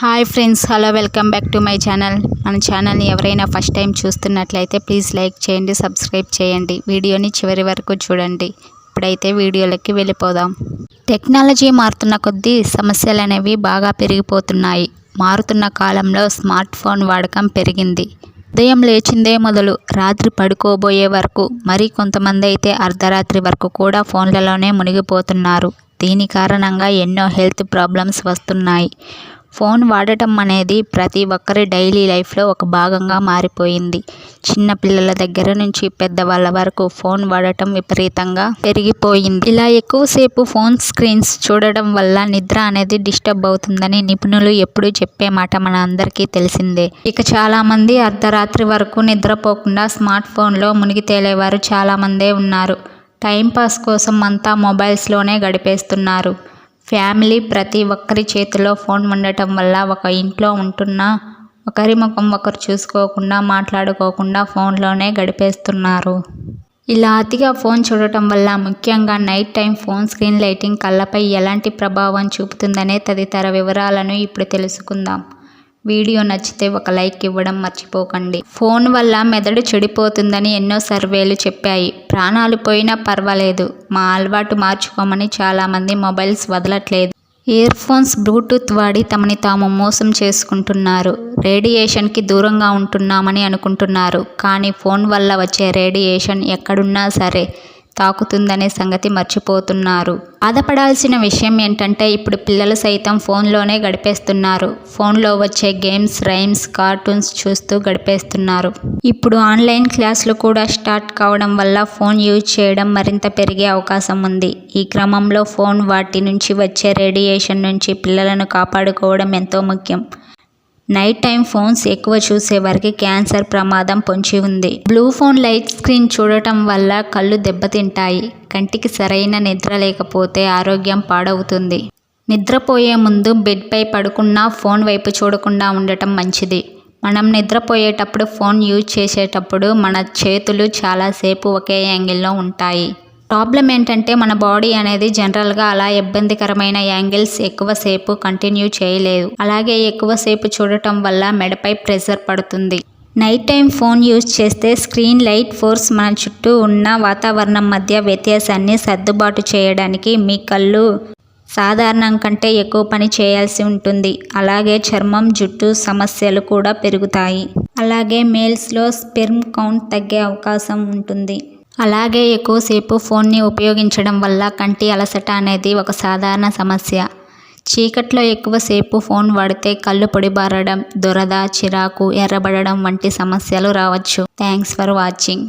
Hi friends hello welcome back to my channel. మన ఛానల్ని ఎవరైనా ఫస్ట్ టైం చూస్తున్నట్లయితే ప్లీజ్ లైక్ చేయండి సబ్స్క్రైబ్ చేయండి. వీడియోని చివరి వరకు చూడండి. ఇప్పుడైతే వీడియోలకి వెళ్ళిపోదాం. టెక్నాలజీ మారుతున్న కొద్దీ సమస్యలు అనేవి బాగా పెరిగిపోతున్నాయి. మారుతున్న కాలంలో స్మార్ట్ ఫోన్ వాడకం పెరిగింది. ఉదయం లేచిందే మొదలు రాత్రి పడుకోబోయే వరకు మరి కొంతమంది అయితే అర్ధరాత్రి వరకు కూడా ఫోన్లలోనే మునిగిపోతున్నారు. దీని కారణంగా ఎన్నో హెల్త్ ప్రాబ్లమ్స్ వస్తున్నాయి. ఫోన్ వాడటం అనేది ప్రతి ఒక్కరి డైలీ లైఫ్లో ఒక భాగంగా మారిపోయింది. చిన్న పిల్లల దగ్గర నుంచి పెద్దవాళ్ళ వరకు ఫోన్ వాడటం విపరీతంగా పెరిగిపోయింది. ఇలా ఎక్కువసేపు ఫోన్ స్క్రీన్స్ చూడడం వల్ల నిద్ర అనేది డిస్టర్బ్ అవుతుందని నిపుణులు ఎప్పుడూ చెప్పే మాట మన అందరికీ తెలిసిందే. ఇక చాలామంది అర్ధరాత్రి వరకు నిద్రపోకుండా స్మార్ట్ ఫోన్లో మునిగి తేలేవారు చాలామందే ఉన్నారు. టైంపాస్ కోసం అంతా మొబైల్స్లోనే గడిపేస్తున్నారు. ఫ్యామిలీ ప్రతి ఒక్కరి చేతిలో ఫోన్ ఉండటం వల్ల ఒక ఇంట్లో ఉంటున్న ఒకరి ముఖం ఒకరు చూసుకోకుండా మాట్లాడుకోకుండా ఫోన్లోనే గడిపేస్తున్నారు. ఇలా అతిగా ఫోన్ చూడటం వల్ల ముఖ్యంగా night time phone screen lighting కళ్ళపై ఎలాంటి ప్రభావం చూపుతుందనే తదితర వివరాలను ఇప్పుడు తెలుసుకుందాం. వీడియో నచ్చితే ఒక లైక్ ఇవ్వడం మర్చిపోకండి. ఫోన్ వల్ల మెదడు చెడిపోతుందని ఎన్నో సర్వేలు చెప్పాయి. ప్రాణాలు పోయినా పర్వాలేదు. మా అలవాటు మార్చుకోమని చాలామంది మొబైల్స్ వదలట్లేదు. ఇయర్ ఫోన్స్ బ్లూటూత్ వాడి తమని తాము మోసం చేసుకుంటున్నారు. రేడియేషన్కి దూరంగా ఉంటున్నామని అనుకుంటున్నారు. కానీ ఫోన్ వల్ల వచ్చే రేడియేషన్ ఎక్కడున్నా సరే తాకుతుందనే సంగతి మర్చిపోతున్నారు. బాధపడాల్సిన విషయం ఏంటంటే ఇప్పుడు పిల్లలు సైతం ఫోన్లోనే గడిపేస్తున్నారు. ఫోన్లో వచ్చే గేమ్స్ రైమ్స్ కార్టూన్స్ చూస్తూ గడిపేస్తున్నారు. ఇప్పుడు ఆన్లైన్ క్లాసులు కూడా స్టార్ట్ కావడం వల్ల ఫోన్ యూజ్ చేయడం మరింత పెరిగే అవకాశం ఉంది. ఈ క్రమంలో ఫోన్ వాటి నుంచి వచ్చే రేడియేషన్ నుంచి పిల్లలను కాపాడుకోవడం ఎంతో ముఖ్యం. నైట్ టైం ఫోన్స్ ఎక్కువ చూసే వారికి క్యాన్సర్ ప్రమాదం పొంచి ఉంది. బ్లూ ఫోన్ లైట్ స్క్రీన్ చూడటం వల్ల కళ్ళు దెబ్బతింటాయి. కంటికి సరైన నిద్ర లేకపోతే ఆరోగ్యం పాడవుతుంది. నిద్రపోయే ముందు బెడ్పై పడుకున్నా ఫోన్ వైపు చూడకుండా ఉండటం మంచిది. మనం నిద్రపోయేటప్పుడు ఫోన్ యూజ్ చేసేటప్పుడు మన చేతులు చాలాసేపు ఒకే యాంగిల్లో ఉంటాయి. ప్రాబ్లం ఏంటంటే మన బాడీ అనేది జనరల్గా అలా ఇబ్బందికరమైన యాంగిల్స్ ఎక్కువసేపు కంటిన్యూ చేయలేదు. అలాగే ఎక్కువసేపు చూడటం వల్ల మెడపై ప్రెషర్ పడుతుంది. నైట్ టైం ఫోన్ యూజ్ చేస్తే స్క్రీన్ లైట్ ఫోర్స్ మన చుట్టూ ఉన్న వాతావరణం మధ్య వ్యత్యాసాన్ని సర్దుబాటు చేయడానికి మీ కళ్ళు సాధారణం కంటే ఎక్కువ పని చేయాల్సి ఉంటుంది. అలాగే చర్మం జుట్టు సమస్యలు కూడా పెరుగుతాయి. అలాగే మేల్స్లో స్పెర్మ్ కౌంట్ తగ్గే అవకాశం ఉంటుంది. అలాగే ఎక్కువసేపు ఫోన్ని ఉపయోగించడం వల్ల కంటి అలసట అనేది ఒక సాధారణ సమస్య. చీకట్లో ఎక్కువసేపు ఫోన్ వాడితే కళ్ళు పొడిబారడం దురద చిరాకు ఎర్రబడడం వంటి సమస్యలు రావచ్చు. Thanks for watching.